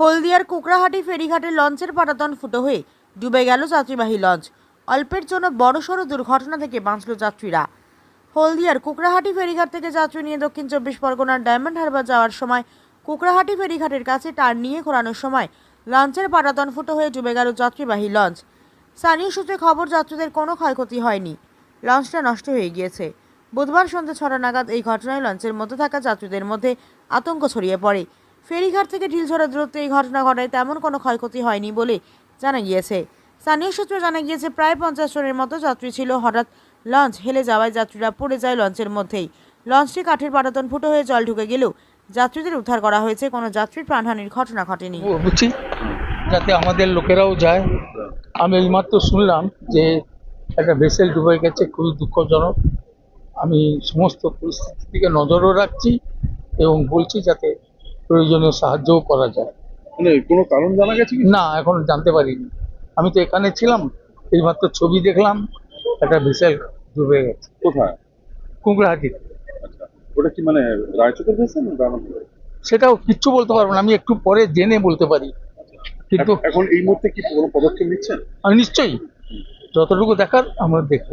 হলদিয়ার কুকরাহাটি ফেরিঘাটে লঞ্চের পাটাতন ফুটো হয়ে ডুবে গেল যাত্রীবাহী লঞ্চ। অল্পের জন্য বড়সড় দুর্ঘটনা থেকে বাঁচল যাত্রীরা। হলদিয়ার কুকরাহাটি ফেরিঘাট থেকে যাত্রী নিয়ে দক্ষিণ চব্বিশ পরগনার ডায়মন্ড হারবার যাওয়ার সময় কুকরাহাটি ফেরিঘাটের কাছে টার নিয়ে ঘোরানোর সময় লঞ্চের পাটাতন ফুটো হয়ে ডুবে গেল যাত্রীবাহী লঞ্চ। স্থানীয় সূত্রে খবর, যাত্রীদের কোনো ক্ষয়ক্ষতি হয়নি। লঞ্চটা নষ্ট হয়ে গিয়েছে। বুধবার সন্ধ্যে ছটা নাগাদ এই ঘটনায় লঞ্চের মধ্যে থাকা যাত্রীদের মধ্যে আতঙ্ক ছড়িয়ে পড়ে। ফেরিঘাট থেকে ঢিলছড়া দূরত্বে এই ঘটনা ঘটায় তেমন কোনো ক্ষয়ক্ষতি হয়নি বলে জানা গিয়েছে। স্থানীয় সূত্রে জানা গিয়েছে, প্রায় পঞ্চাশ জনের মতো যাত্রী ছিল। হঠাৎ লঞ্চ হেলে যাওয়ায় যাত্রীরা পড়ে যায় লঞ্চের মধ্যেই। লঞ্চটি কাঠের পাটাতন ফুটো হয়ে জল ঢুকে গেলেও যাত্রীদের উদ্ধার করা হয়েছে। কোনো যাত্রীর প্রাণহানির ঘটনা ঘটেনি। যাতে আমাদের লোকেরাও যায়। আমি এইমাত্র শুনলাম যে একটা ভেসেল ডুবে গেছে, খুবই দুঃখজনক। আমি সমস্ত পরিস্থিতির দিকে নজরও রাখছি এবং বলছি যাতে প্রয়োজনীয় সাহায্যও করা যায়। মানে কোনো কারণ জানা গেছে কি? না এখন জানতে পারিনি। আমি তো এখানে ছিলাম এইমাত্র ছবি দেখলাম একটা ভেসেল ডুবে গেছে। কোথায়? কুঁকড়াহাটি আচ্ছা ওটা কি মানে রায়চকের ভেসে না রানাপুর সেটাও কিচ্ছু বলতে পারব না আমি একটু পরে জেনে বলতে পারি। কিন্তু এখন এই মুহূর্তে কি কোনো পদক্ষেপ নিচ্ছেন? আমি নিশ্চয়ই যতটুকু দেখার আমরা দেখব।